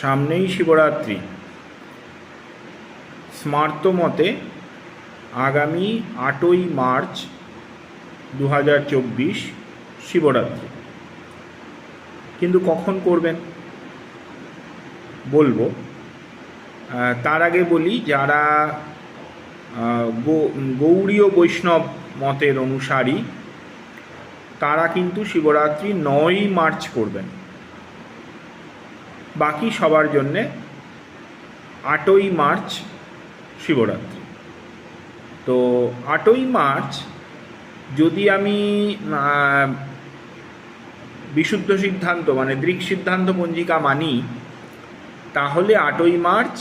সামনেই শিবরাত্রি। স্মার্ত মতে আগামী আটই মার্চ দু হাজার চব্বিশ শিবরাত্রি। কিন্তু কখন করবেন? বলব। তার আগে বলি, যারা গৌড়ীয় বৈষ্ণব মতের অনুসারী, তারা কিন্তু শিবরাত্রি নয়ই মার্চ করবেন। বাকি সবার জন্যে আটই মার্চ শিবরাত্রি। তো আটই মার্চ যদি আমি বিশুদ্ধ সিদ্ধান্ত মানে দৃক সিদ্ধান্ত পঞ্জিকা মানি, তাহলে আটই মার্চ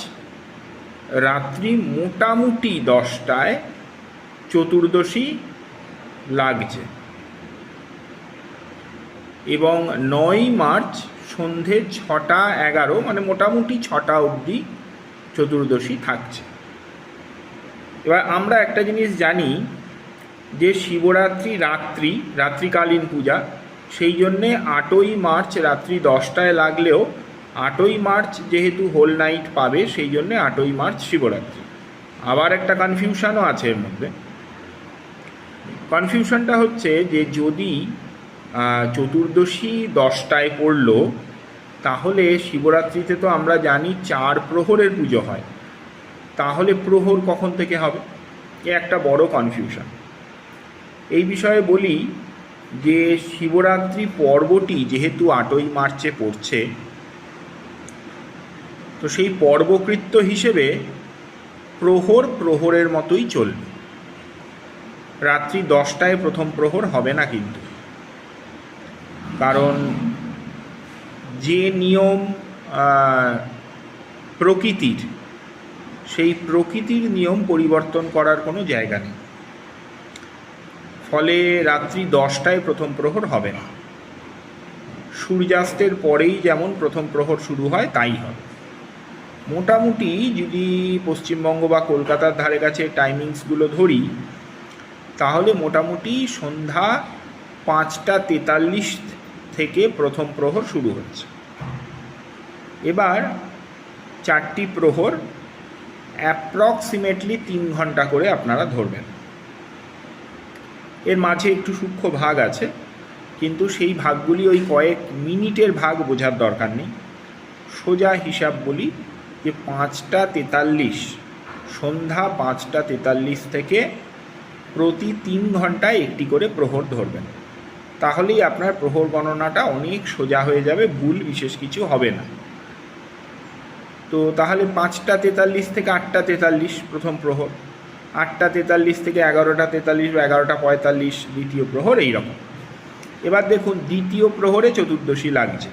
রাত্রি মোটামুটি দশটায় চতুর্দশী লাগছে। এবং নয় মার্চ সন্ধে ছটা এগারো মানে মোটামুটি ছটা অবধি চতুর্দশী থাকছে। এবার আমরা একটা জিনিস জানি যে শিবরাত্রি রাত্রি, রাত্রিকালীন পূজা, সেই জন্যে আটই মার্চ রাত্রি দশটায় লাগলেও আটই মার্চ যেহেতু হোল নাইট পাবে, সেই জন্যে আটই মার্চ শিবরাত্রি। আবার একটা কনফিউশনও আছে এর মধ্যে। কনফিউশনটা হচ্ছে যে যদি চতুর্দশী দশটায় পড়ল, তাহলে শিবরাত্রিতে তো আমরা জানি চার প্রহরের পুজো হয়। তাহলে প্রহর কখন থেকে হবে? এ একটা বড় কনফিউশন এই বিষয়ে বলি যে শিবরাত্রি পর্বটি যেহেতু আটই মার্চে পড়ছে, তো সেই পর্বকৃত্য হিসেবে প্রহর প্রহরের মতোই চলবে। রাত্রি দশটায় প্রথম প্রহর হবে না কিন্তু। কারণ যে নিয়ম প্রকৃতির, সেই প্রকৃতির নিয়ম পরিবর্তন করার কোনো জায়গা নেই। ফলে রাত্রি দশটায় প্রথম প্রহর হবে না। সূর্যাস্তের পরেই যেমন প্রথম প্রহর শুরু হয়, তাই হবে। মোটামুটি যদি পশ্চিমবঙ্গ বা কলকাতার ধারে কাছে টাইমিংসগুলো ধরি, তাহলে মোটামুটি সন্ধ্যা পাঁচটা তেতাল্লিশ থেকে প্রথম প্রহর শুরু হচ্ছে। এবার চারটি প্রহর অ্যাপ্রক্সিমেটলি তিন ঘণ্টা করে আপনারা ধরবেন। এর মাঝে একটু সূক্ষ্ম ভাগ আছে, কিন্তু সেই ভাগগুলি ওই কয়েক মিনিটের ভাগ বোঝার দরকার নেই। সোজা হিসাব বলি যে পাঁচটা তেতাল্লিশ, সন্ধ্যা পাঁচটা তেতাল্লিশ থেকে প্রতি তিন ঘন্টায় একটি করে প্রহর ধরবেন। তাহলেই আপনার প্রহর গণনাটা অনেক সোজা হয়ে যাবে, ভুল বিশেষ কিছু হবে না। তো তাহলে পাঁচটা তেতাল্লিশ থেকে আটটা তেতাল্লিশ প্রথম প্রহর। আটটা তেতাল্লিশ থেকে এগারোটা তেতাল্লিশ বা এগারোটা পঁয়তাল্লিশ দ্বিতীয় প্রহর এইরকম। এবার দেখুন, দ্বিতীয় প্রহরে চতুর্দশী লাগছে।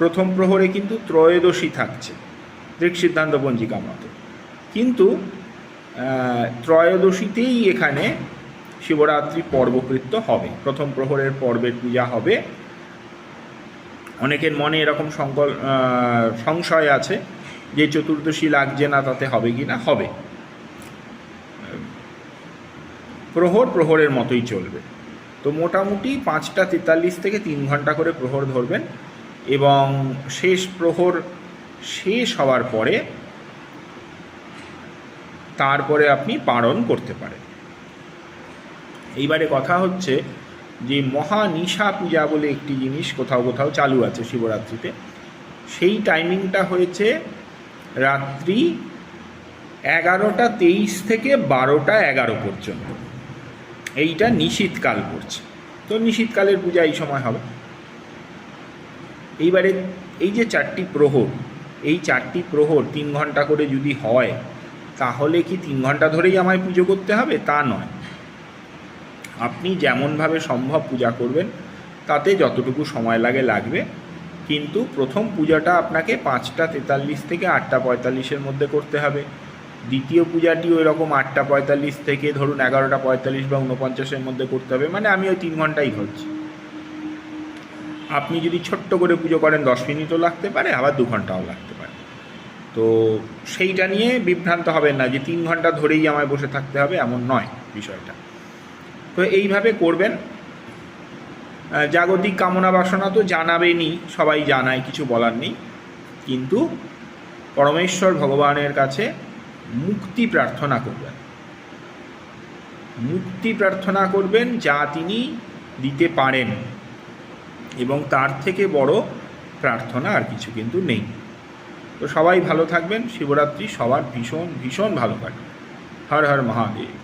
প্রথম প্রহরে কিন্তু ত্রয়োদশী থাকছে দৃক সিদ্ধান্ত পঞ্জিকা মতো। কিন্তু ত্রয়োদশীতেই এখানে শিবরাত্রি পর্বকৃত্য হবে। প্রথম প্রহরের পর্বের পূজা হবে। অনেকের মনে এরকম সংকল সংশয় আছে যে চতুর্দশী লাগছে না, তাতে হবে কি না? হবে। প্রহর প্রহরের মতোই চলবে। তো মোটামুটি পাঁচটা তেতাল্লিশ থেকে তিন ঘণ্টা করে প্রহর ধরবেন এবং শেষ প্রহর শেষ হওয়ার পরে তারপরে আপনি পালন করতে পারেন। এইবারে কথা হচ্ছে যে মহানিশা পূজা বলে একটি জিনিস কোথাও কোথাও চালু আছে শিবরাত্রিতে। সেই টাইমিংটা হয়েছে রাত্রি এগারোটা তেইশ থেকে বারোটা এগারো পর্যন্ত। এইটা নিশীতকাল পড়ছে। তো নিশীতকালের পূজা এই সময় হবে। এইবারে এই যে চারটি প্রহর, এই চারটি প্রহর তিন ঘণ্টা করে যদি হয়, তাহলে কি তিন ঘণ্টা ধরেই আমায় পুজো করতে হবে? তা নয়। আপনি যেমনভাবে সম্ভব পূজা করবেন, তাতে যতটুকু সময় লাগে লাগবে। কিন্তু প্রথম পূজাটা আপনাকে পাঁচটা তেতাল্লিশ থেকে আটটা পঁয়তাল্লিশের মধ্যে করতে হবে। দ্বিতীয় পূজাটি ওই রকম আটটা পঁয়তাল্লিশ থেকে ধরুন এগারোটা পঁয়তাল্লিশ বা উনপঞ্চাশের মধ্যে করতে হবে মানে আমি ওই তিন ঘন্টাই ধরছি আপনি যদি ছোট্ট করে পুজো করেন, দশ মিনিটও লাগতে পারে, আবার দু ঘন্টাও লাগতে পারে। তো সেইটা নিয়ে বিভ্রান্ত হবেন না যে তিন ঘণ্টা ধরেই আমায় বসে থাকতে হবে, এমন নয় বিষয়টা। তো এইভাবে করবেন। জাগতিক কামনা বাসনা তো জানাবেনই, সবাই জানায়, কিছু বলার নেই। কিন্তু পরমেশ্বর ভগবানের কাছে মুক্তি প্রার্থনা করবেন। মুক্তি প্রার্থনা করবেন যা তিনি দিতে পারেন। এবং তার থেকে বড় প্রার্থনা আর কিছু কিন্তু নেই। তো সবাই ভালো থাকবেন, শিবরাত্রি সবার ভীষণ ভীষণ ভালো কাটবে হর হর মহাদেব।